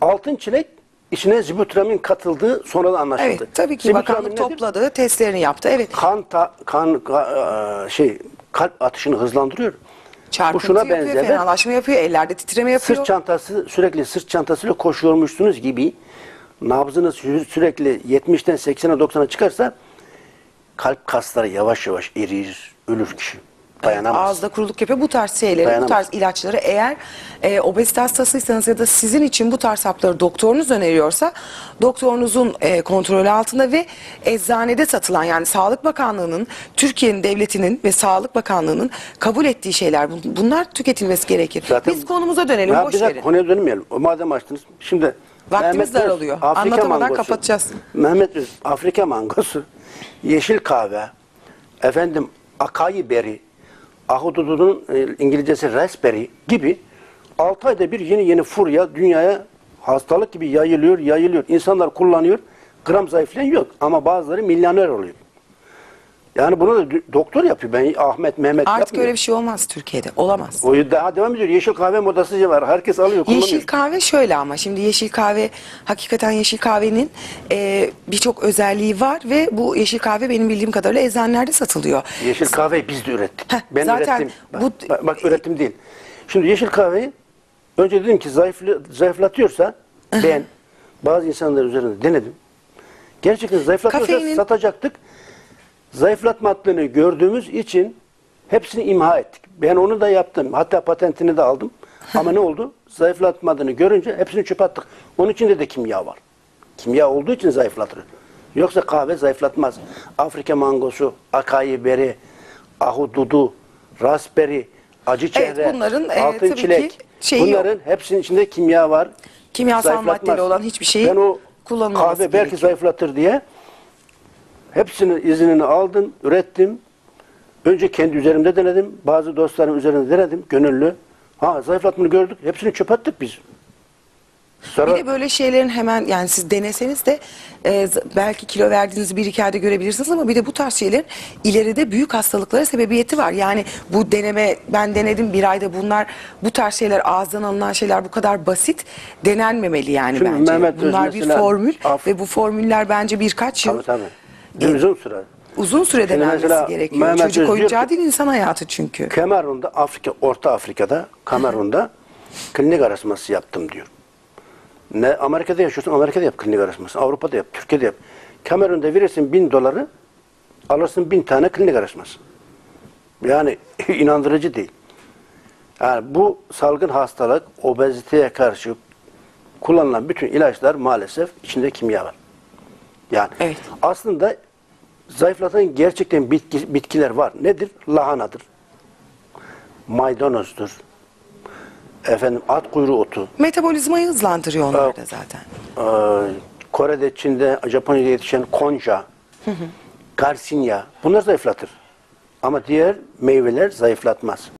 Altın çilek içine zibutramin katıldığı sonradan anlaşıldı. Evet tabii ki Zibutramin bakanlık nedir? topladı, testlerini yaptı. Evet. Kan, ta- kan ka- e, şey kalp atışını hızlandırıyor. Çarpıntı Bu şuna yapıyor, benzer. fenalaşma yapıyor, ellerde titreme yapıyor. Sırt çantası sürekli sırt çantasıyla koşuyormuşsunuz gibi nabzınız sü- sürekli 70'ten 80'e 90'a çıkarsa kalp kasları yavaş yavaş erir, ölür kişi. Dayanamaz. Ağızda kuruluk yapıyor. Bu tarz şeyleri, bu tarz ilaçları eğer e, obezite hastasıysanız ya da sizin için bu tarz hapları doktorunuz öneriyorsa doktorunuzun e, kontrolü altında ve eczanede satılan yani Sağlık Bakanlığı'nın, Türkiye'nin devletinin ve Sağlık Bakanlığı'nın kabul ettiği şeyler. Bun- Bunlar tüketilmesi gerekir. Zaten- Biz konumuza dönelim, Ya boş bir dakika, konuya dönmeyelim. O madem açtınız. Şimdi Vaktimiz Mehmet Öz, daralıyor. Anlatamadan kapatacağız. Mehmet Öz, Afrika mangosu, yeşil kahve, efendim akayi beri, ahududunun e, İngilizcesi raspberry gibi 6 ayda bir yeni yeni furya dünyaya hastalık gibi yayılıyor, yayılıyor. İnsanlar kullanıyor. Gram zayıflayan yok ama bazıları milyoner oluyor. Yani bunu da doktor yapıyor. Ben Ahmet, Mehmet Artık yapmıyor. öyle bir şey olmaz Türkiye'de. Olamaz. O daha devam ediyor. Yeşil kahve modası var. Herkes alıyor, kullanıyor. Yeşil kahve şöyle ama şimdi yeşil kahve hakikaten yeşil kahvenin e, birçok özelliği var ve bu yeşil kahve benim bildiğim kadarıyla eczanelerde satılıyor. Yeşil kahveyi biz de ürettik. Heh, ben zaten ürettim. Bak, bu- bak, bak ürettim değil. Şimdi yeşil kahveyi önce dedim ki zayıflı, zayıflatıyorsa ben bazı insanlar üzerinde denedim. Gerçekten zayıflatıyorsa Kafeinin- satacaktık. Zayıflatma hattını gördüğümüz için hepsini imha ettik. Ben onu da yaptım. Hatta patentini de aldım. Ama ne oldu? Zayıflatmadığını görünce hepsini çöpe attık. Onun içinde de kimya var. Kimya olduğu için zayıflatır. Yoksa kahve zayıflatmaz. Afrika mangosu, akayi beri, ahududu, raspberry, acı çehre, bunların, e, altın ki çilek. şeyi Bunların hepsinin içinde kimya var. Kimyasal maddeli olan hiçbir şeyi Ben o kullanılmaması kahve belki gerekiyor. zayıflatır diye hepsinin iznini aldım, ürettim. Önce kendi üzerimde denedim. Bazı dostlarım üzerinde denedim. Gönüllü. Ha zayıflatmanı gördük. Hepsini çöp attık biz. Sonra Bir de böyle şeylerin hemen yani siz deneseniz de e, belki kilo verdiğinizi bir iki ayda görebilirsiniz ama bir de bu tarz şeylerin ileride büyük hastalıklara sebebiyeti var. Yani bu deneme ben denedim bir ayda bunlar bu tarz şeyler ağızdan alınan şeyler bu kadar basit denenmemeli yani Şimdi bence. Mehmet bunlar bir formül Af- ve bu formüller bence birkaç yıl tabii tabii. Bir uzun süre. uzun süre Şimdi mesela gerekiyor. Mehmet Çocuk Öz diyor oyuncağı değil insan hayatı çünkü. Kamerun'da Afrika, Orta Afrika'da Kamerun'da klinik araştırması yaptım diyor. Ne Amerika'da yaşıyorsun, Amerika'da yap klinik araştırması. Avrupa'da yap, Türkiye'de yap. Kamerun'da verirsin bin doları, alırsın bin tane klinik araştırması. Yani inandırıcı değil. Yani bu salgın hastalık, obeziteye karşı kullanılan bütün ilaçlar maalesef içinde kimya var. Yani Evet. aslında zayıflatan gerçekten bitki, bitkiler var. Nedir? Lahanadır. Maydanozdur. Efendim at kuyruğu otu. Metabolizmayı hızlandırıyor onlar da zaten. Ee, Kore'de, Çin'de, Japonya'da yetişen konca, garsinya bunlar zayıflatır. Ama diğer meyveler zayıflatmaz.